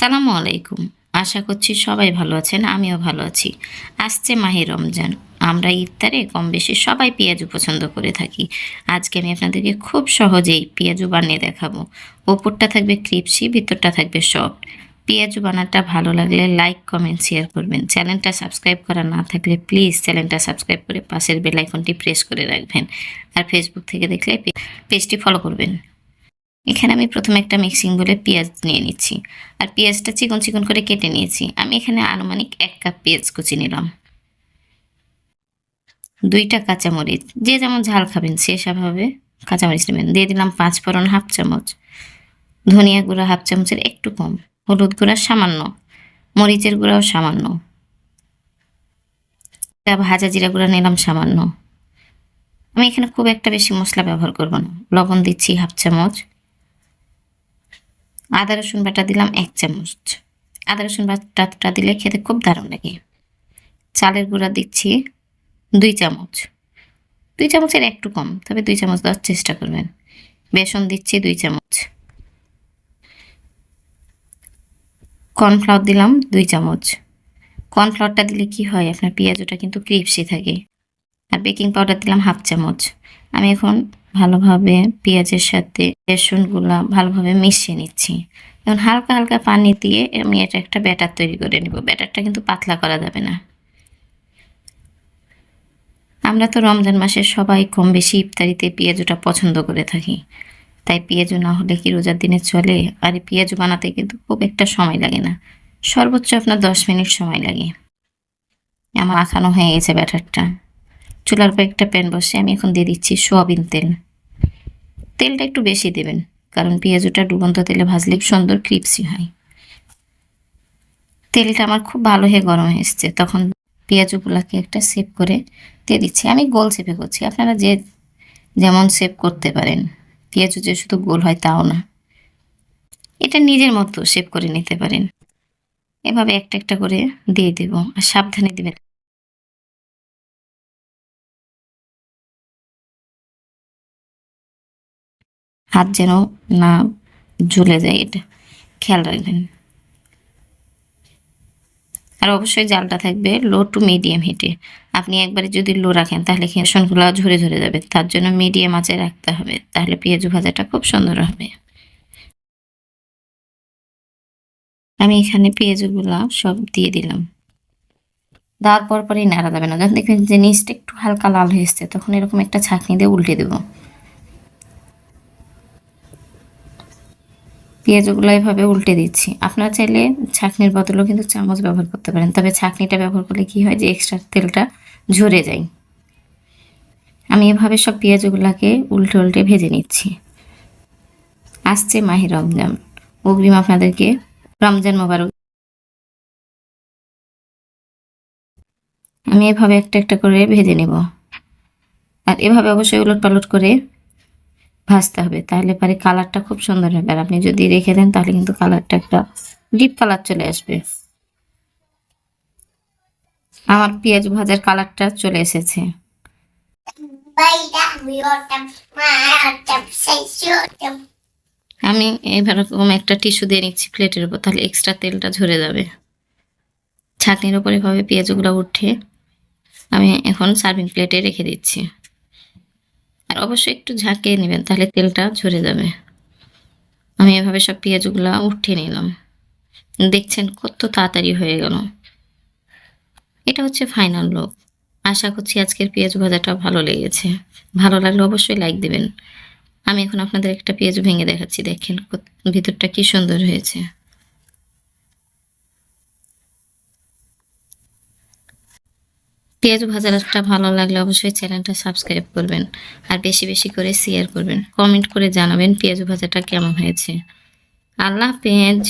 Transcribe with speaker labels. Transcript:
Speaker 1: আসসালামু আলাইকুম। আশা করছি সবাই ভালো আছেন, আমিও ভালো আছি। আসছে মাহে রমজান। আমরা ইফতারে কম বেশি সবাই পেঁয়াজু পছন্দ করে থাকি। আজকে আমি আপনাদেরকে খুব সহজেই পেঁয়াজু বানিয়ে দেখাবো। ওপরটা থাকবে ক্রিপসি, ভিতরটা থাকবে সফট। পেঁয়াজু বানাটা ভালো লাগলে লাইক, কমেন্ট, শেয়ার করবেন। চ্যানেলটা সাবস্ক্রাইব করা না থাকলে প্লিজ চ্যানেলটা সাবস্ক্রাইব করে পাশের বেল আইকনটি প্রেস করে রাখবেন। আর ফেসবুক থেকে দেখলে পেজটি ফলো করবেন। এখানে আমি প্রথমে একটা মিক্সিং বলে পেঁয়াজ নিয়ে নিচ্ছি। আর পেঁয়াজটা চিকন চিকন করে কেটে নিয়েছি। আমি এখানে আনুমানিক এক কাপ পেঁয়াজ কুচি নিলাম। দুইটা কাঁচামরিচ, যে যেমন ঝাল খাবেন সে সেভাবে কাঁচামরিচ নেবেন। দিয়ে দিলাম পাঁচ ফোড়ন হাফ চামচ। ধনিয়া গুঁড়া হাফ চামচের একটু কম। হলুদ গুঁড়া সামান্য। মরিচের গুঁড়াও সামান্য। ভাজা জিরা গুঁড়া নিলাম সামান্য। আমি এখানে খুব একটা বেশি মশলা ব্যবহার করব না। লবণ দিচ্ছি হাফ চামচ। আদা, রসুন বাটা দিলাম এক চামচ। আদা, রসুন বাটাটা দিলে খেতে খুব দারুণ লাগে। চালের গুঁড়া দিচ্ছি দুই চামচ। দুই চামচের একটু কম, তবে দুই চামচ দেওয়ার চেষ্টা করবেন। বেসন দিচ্ছি দুই চামচ। কর্নফ্লাওয়ার দিলাম দুই চামচ। কর্নফ্লাওয়ারটা দিলে কি হয়, আপনার পেঁয়াজটা কিন্তু ক্রিপসি থাকে। আর বেকিং পাউডার দিলাম হাফ চামচ। আমি এখন ভালোভাবে পেঁয়াজের সাথে বেসনগুলো ভালোভাবে মিশিয়ে নিচ্ছি। এখন হালকা হালকা পানি দিয়ে আমি এটা একটা ব্যাটার তৈরি করে নেব। ব্যাটারটা কিন্তু পাতলা করা যাবে না। আমরা তো রমজান মাসে সবাই কম বেশি ইফতারিতে পেঁয়াজুটা পছন্দ করে থাকি। তাই পেঁয়াজু না হলে কি রোজার দিনে চলে? আর এই পেঁয়াজু বানাতে কিন্তু খুব একটা সময় লাগে না। সর্বোচ্চ আপনার দশ মিনিট সময় লাগে। আমার আঁকানো হয়ে গেছে ব্যাটারটা। চুলার একটা প্যান বসে আমি এখন দিয়ে দিচ্ছি সোয়াবিন তেল। তেলটা একটু বেশি দেবেন, কারণ পেঁয়াজুটা ডুবন্ত তেলে ভাজলে সুন্দর ক্রিপসি হয়। তেলটা আমার খুব ভালো হয়ে গরম এসছে, তখন পেঁয়াজুগুলাকে একটা সেভ করে দিয়ে দিচ্ছি। আমি গোল সেপে করছি, আপনারা যে যেমন সেভ করতে পারেন, পেঁয়াজু যে শুধু গোল হয় তাও না। এটা নিজের মতো সেভ করে নিতে পারেন। এভাবে একটা একটা করে দিয়ে দেব, আর সাবধানে দিবেন। হাত যেন না ঝুলে যায় এটা। খেয়াল রাখবেন। আর অবশ্যই জালটা থাকবে লো টু মিডিয়াম হিটে। আপনি একবারে যদি লো রাখেন, তাহলে খেসনগুলো ঝরে ঝরে যাবে। তার জন্য মিডিয়াম আঁচে রাখতে হবে। তাহলে পেঁয়াজু ভাজাটা খুব সুন্দর হবে। আমি এখানে পেঁয়াজগুলা সব দিয়ে দিলাম। দেওয়ার পর পরই নাড়া যাবে না। যখন দেখবেন যে নিচটা একটু হালকা লাল হয়ে এসছে, তখন এরকম একটা ছাঁকনি দিয়ে উল্টে দেবো। পেঁয়াজগুলো এভাবে উল্টে দিচ্ছি। আপনারা চাইলে ছাঁকনির বদলেও কিন্তু চামচ ব্যবহার করতে পারেন। তবে ছাঁকনিটা ব্যবহার করলে কি হয় যে এক্সট্রা তেলটা ঝরে যায়। আমি এভাবে সব পেঁয়াজগুলোকে উল্টে উল্টে ভেজে নিচ্ছি। আসছে মাহি রমজান। অগ্রিম আপনাদেরকে রমজান মোবারক। আমি এভাবে একটা একটা করে ভেজে নেব। আর এভাবে অবশ্যই উলট পালট করে ভাজতে হবে। তাহলে পরে কালারটা খুব সুন্দর হবে। আর আপনি যদি রেখে দেন, তাহলে কিন্তু কালারটা একটা ডিপ কালার চলে আসবে। আমার পেঁয়াজ ভাজার কালারটা চলে এসেছে। আমি এরকম একটা টিস্যু দিয়ে নিচ্ছি প্লেটের উপর। তাহলে এক্সট্রা তেলটা ঝরে যাবে। ছাঁকনির উপর এভাবে পেঁয়াজগুলো উঠে আমি এখন সার্ভিং প্লেটে রেখে দিচ্ছি। আর অবশ্যই একটু ঝাঁকিয়ে নেবেন, তাহলে তেলটা ঝরে যাবে। আমি এভাবে সব পেঁয়াজগুলো উঠিয়ে নিলাম। দেখছেন কত তাড়াতাড়ি হয়ে গেল। এটা হচ্ছে ফাইনাল লুক আশা করছি আজকের পেঁয়াজ ভাজাটা ভালো লেগেছে। ভালো লাগলে অবশ্যই লাইক দেবেন। আমি এখন আপনাদের একটা পেঁয়াজ ভেঙে দেখাচ্ছি, দেখেন ভিতরটা কি সুন্দর হয়েছে। পেঁয়াজ ভাজাটা ভালো লাগলে অবশ্যই চ্যানেলটা সাবস্ক্রাইব করবেন আর বেশি বেশি করে শেয়ার করবেন। কমেন্ট করে জানাবেন পেঁয়াজ ভাজাটা কেমন হয়েছে। আল্লাহ পেঁয়াজ